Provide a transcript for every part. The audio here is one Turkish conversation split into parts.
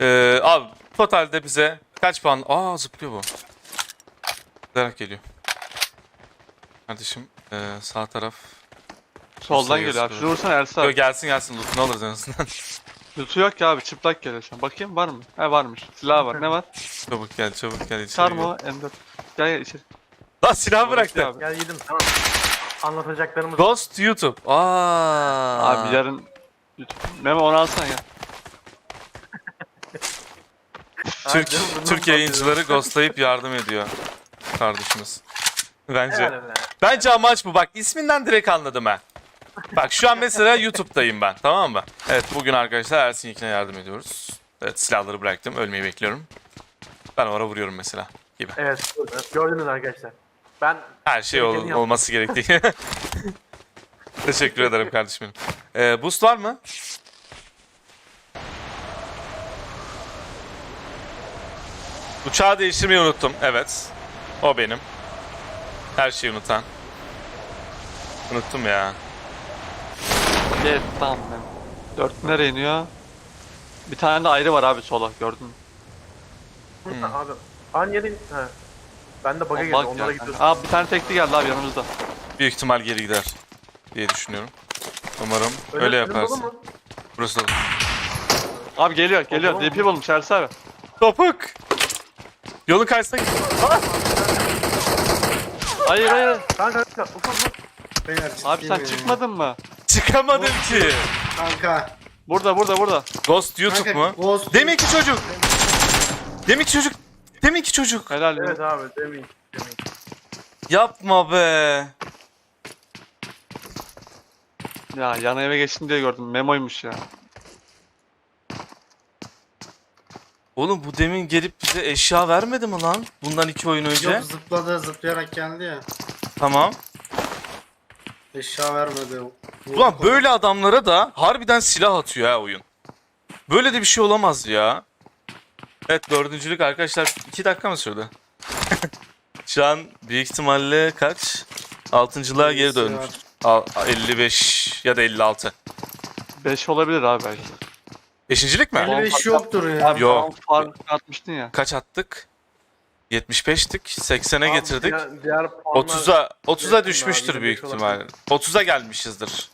Ee, abi totalde bize kaç puan? Aa zıplıyor bu. Zıplayarak geliyor. Kardeşim ee, sağ taraf. Soldan geliyor abi. gösteriyor? Şunu vursan Ersin Yo, abi. gelsin gelsin lootunu alırız en azından. Lütfu yok ki abi. Çıplak geliyor şu an. Bakayım var mı? He varmış. Silah var. Ne var? çabuk gel çabuk gel. içeri Çar gel. mı o? M4. Gel gel içeri. Lan silah bıraktı. Abi. Gel yedim tamam. Anlatacaklarımız Ghost YouTube. Aa. Abi yarın Memo onu alsana ya. Türk, Türk yayıncıları ghostlayıp yardım ediyor kardeşimiz. Bence. Bence amaç bu. Bak isminden direkt anladım ha. Bak şu an mesela YouTube'dayım ben. Tamam mı? Evet bugün arkadaşlar Ersin Yekin'e yardım ediyoruz. Evet silahları bıraktım. Ölmeyi bekliyorum. Ben o ara vuruyorum mesela gibi. Evet, gördünüz arkadaşlar. Ben Her şey ol- olması gerektiği. Teşekkür ederim kardeşim benim. Ee, boost var mı? Uçağı değiştirmeyi unuttum. Evet. O benim. Her şeyi unutan. Unuttum ya. Gel tamam Memo. Dört nereye iniyor? Bir tane de ayrı var abi sola gördün mü? burada abi. An yerin... He. Ben de bug'a girdim, onlara ya. gidiyorum. Aa bir tane tekli geldi abi yanımızda. Büyük ihtimal geri gider diye düşünüyorum. Umarım Öyle- dolu yaparsın. mu? Burası da. Abi geliyor geliyor. Tamam. DP bulmuş Ersin abi. Topuk! Yolun karşısına git. Hayır hayır. Kanka kanka ufak ufak. Beyler, Abi sen çıkmadın mı? Çıkamadım ki. Kanka. Burada burada burada. Ghost YouTube Kanka, mu? Ghost- Deminki çocuk. Deminki çocuk. Deminki çocuk. Helal. Evet abi demin. demin. Yapma be. Ya yan eve geçtim diye gördüm. Memoymuş ya. Oğlum bu demin gelip bize eşya vermedi mi lan? Bundan iki oyun önce. Yok zıpladı zıplayarak geldi ya. Tamam. Eşya vermedi. Ulan böyle adamlara da harbiden silah atıyor ha oyun. Böyle de bir şey olamaz ya. Evet dördüncülük arkadaşlar iki dakika mı sürdü? Şu an büyük ihtimalle kaç? Altıncılığa geri dönmüş. Al- 55 ya da 56. 5 olabilir abi belki. Beşincilik mi? 55 yoktur ya. Abi Yok. Fark atmıştın ya. Kaç attık? 75'tik. 80'e Abi, getirdik. diğer- diğer puanlar- 30'a 30'a Yakın düşmüştür abi, büyük 25 ihtimal. 30'a gelmişizdir.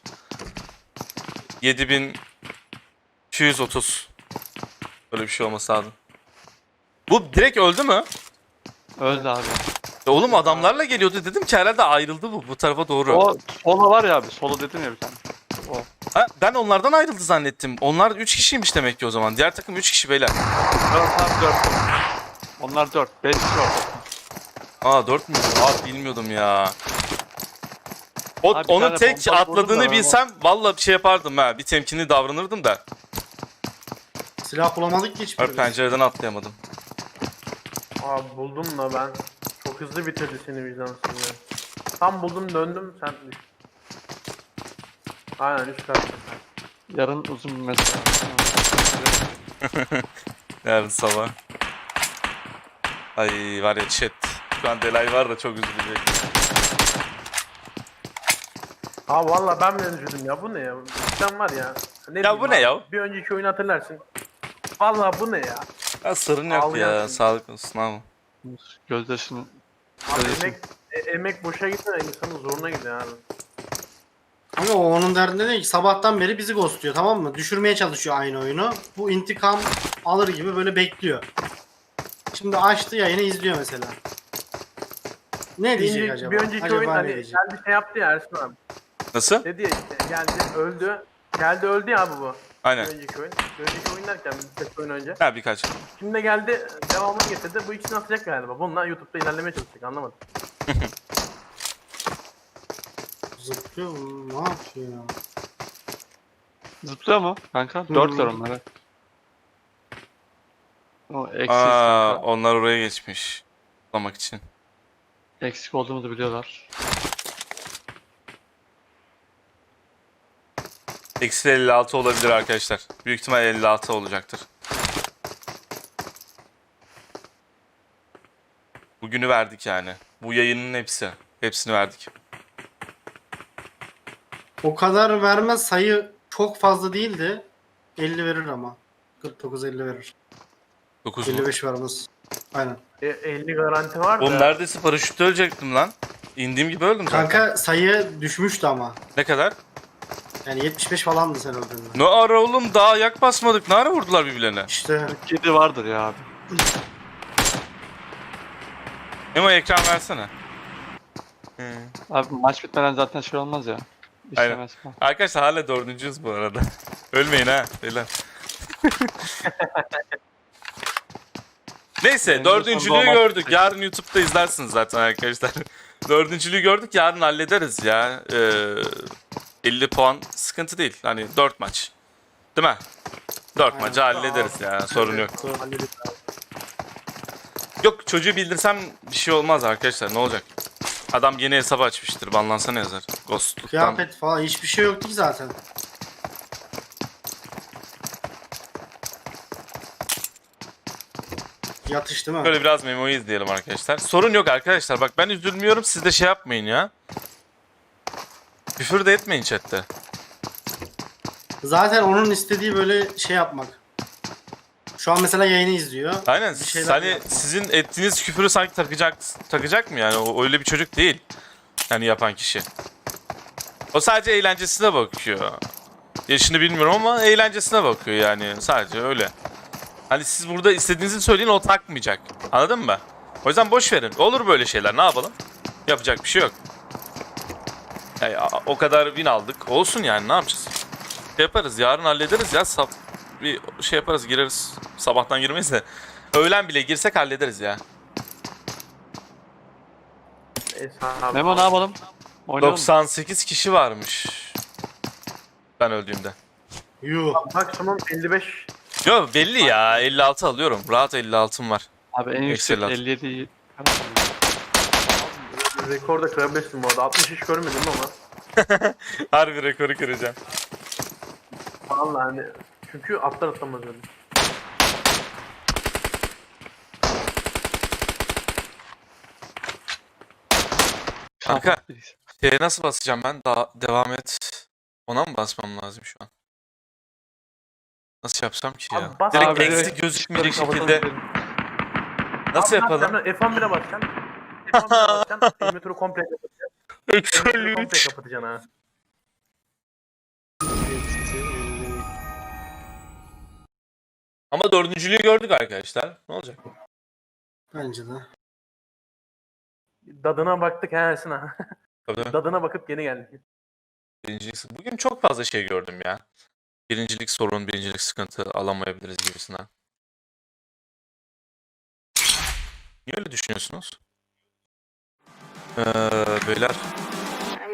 7230. Böyle bir şey olması lazım. Bu direkt öldü mü? Öldü abi. E oğlum adamlarla geliyordu dedim ki herhalde ayrıldı bu bu tarafa doğru. O sola var ya abi. Sola dedim ya bir tane. O. Ha, ben onlardan ayrıldı zannettim. Onlar 3 kişiymiş demek ki o zaman. Diğer takım 3 kişi beyler. 4 abi 4. Onlar 4. 5 kişi orada. Aa 4 mü? Aa bilmiyordum ya. O, Abi bir onun tane tek vurdum da atladığını ben bilsem valla bir şey yapardım ha. Bir temkinli davranırdım da. Silah bulamadık ki Abi hiçbirimiz. pencereden atlayamadım. Abi buldum da ben. Çok hızlı bitirdi seni vicdansız ya. Tam buldum döndüm sen düş. Aynen üst kat. Yarın uzun bir mesai. Yarın sabah. Ay var ya chat. Şu an Delay var da çok üzülecek. Abi valla ben bile üzüldüm ya bu ne ya? Sen var ya. Ne diyeyim bu ne abi? ya? Bir önceki oyunu hatırlarsın. Valla bu ne ya? Ya sorun yok ya. Ağlayarsın. Sağlık olsun abi. Gözyaşını Abi emek, e- emek boşa gitmiyor insanın zoruna gidiyor abi. Ama o onun derdinde değil ki sabahtan beri bizi ghostluyor tamam mı? Düşürmeye çalışıyor aynı oyunu. Bu intikam alır gibi böyle bekliyor. Şimdi açtı yayını izliyor mesela. Ne Bir, diyecek önceki- acaba? bir önceki acaba oyun ne hani diyecek? geldi şey yaptı ya Ersin abi. Nasıl? Dedi ya işte geldi öldü. Geldi öldü ya abi bu. Bir Aynen. önceki oyun. Bir önceki oyun derken birkaç oyun önce. Ha birkaç. Şimdi de geldi devamını getirdi. Bu ikisini atacak galiba. Bununla YouTube'da ilerlemeye çalışacak anlamadım. Zıplıyor mu? Ne yapıyor ya? zıplıyor mu kanka? 4 var onlar. evet. O eksik, Aa onlar oraya geçmiş. Tutlamak için. eksik olduğumuzu biliyorlar. Eksi 56 olabilir arkadaşlar. Büyük ihtimal 56 olacaktır. Bugünü verdik yani. Bu yayının hepsi. Hepsini verdik. O kadar vermez sayı çok fazla değildi. 50 verir ama. 49-50 verir. 9 mu? 55 vermez. Aynen. E, 50 garanti var da. Oğlum neredeyse paraşütle ölecektim lan. İndiğim gibi öldüm zaten. Kanka sayı düşmüştü ama. Ne kadar? Yani 75 falandı sen öldüğünde. Ne ara oğlum daha ayak basmadık. Ne ara vurdular birbirlerine? İşte 47 vardır ya abi. Emo ekran versene. Abi maç bitmeden zaten şey olmaz ya. Aynen. İşlemez. Arkadaşlar hala dördüncüyüz bu arada. Ölmeyin ha beyler. Neyse Benim dördüncülüğü gördük. Yarın YouTube'da izlersiniz zaten arkadaşlar. Dördüncülüğü gördük yarın hallederiz ya. Ee, 50 puan sıkıntı değil. Hani 4 maç. Değil mi? 4 Aynen. maçı hallederiz ya sorun yok. Doğru. Hallederiz abi. Yok çocuğu bildirsem bir şey olmaz arkadaşlar ne olacak? Adam yeni hesap açmıştır banlansana yazar. Ghostluktan. Kıyafet falan hiçbir şey yoktu ki zaten. Yatış değil mi? Böyle biraz memoyu izleyelim arkadaşlar. Sorun yok arkadaşlar. Bak ben üzülmüyorum. Siz de şey yapmayın ya. Küfür de etmeyin chatte. Zaten onun istediği böyle şey yapmak. Şu an mesela yayını izliyor. Aynen. Bir şeyler Hani yapma. sizin ettiğiniz küfürü sanki takacak takacak mı yani? O öyle bir çocuk değil. Yani yapan kişi. O sadece eğlencesine bakıyor. Yaşını bilmiyorum ama eğlencesine bakıyor yani. Sadece öyle. Hani siz burada istediğinizi söyleyin o takmayacak. Anladın mı? O yüzden boş verin. Olur böyle şeyler. Ne yapalım? Yapacak bir şey yok. Yani o kadar win aldık. Olsun yani ne yapacağız? Yaparız. Yarın hallederiz ya. Sab bir şey yaparız gireriz. Sabahtan girmeyiz de. Öğlen bile girsek hallederiz ya. Memo ne yapalım? Oynayalım. mı? 98 kişi varmış. Ben öldüğümde. Yuh. Maksimum 55. Yo belli ya 56 alıyorum. Rahat 56'm var. Abi en yüksek Excel at. 57 Rekor da kırabilirsin bu arada. 60 hiç görmedim ama. Harbi rekoru kıracağım. Vallahi hani. Çünkü atlar atlamaz öyle. Kanka. Şeye nasıl basacağım ben? Daha devam et. Ona mı basmam lazım şu an? Nasıl yapsam ki ya? Abi bas- direkt Abi eksi gözükmeyecek şekilde. Nasıl Abi yapalım? yapacaksın? F11'e basacaksın. F11'e basacaksın. Emülatörü komple kapatacaksın. Eksi komple 53. kapatacaksın ha. Ama dördüncülüğü gördük arkadaşlar. Ne olacak? Bence de. Dadına baktık he Ersin ha. Tabii tabii. Dadına bakıp geri geldik. Birincilik. Bugün çok fazla şey gördüm ya. Birincilik sorun, birincilik sıkıntı alamayabiliriz gibisinden. Niye öyle düşünüyorsunuz? Ee, beyler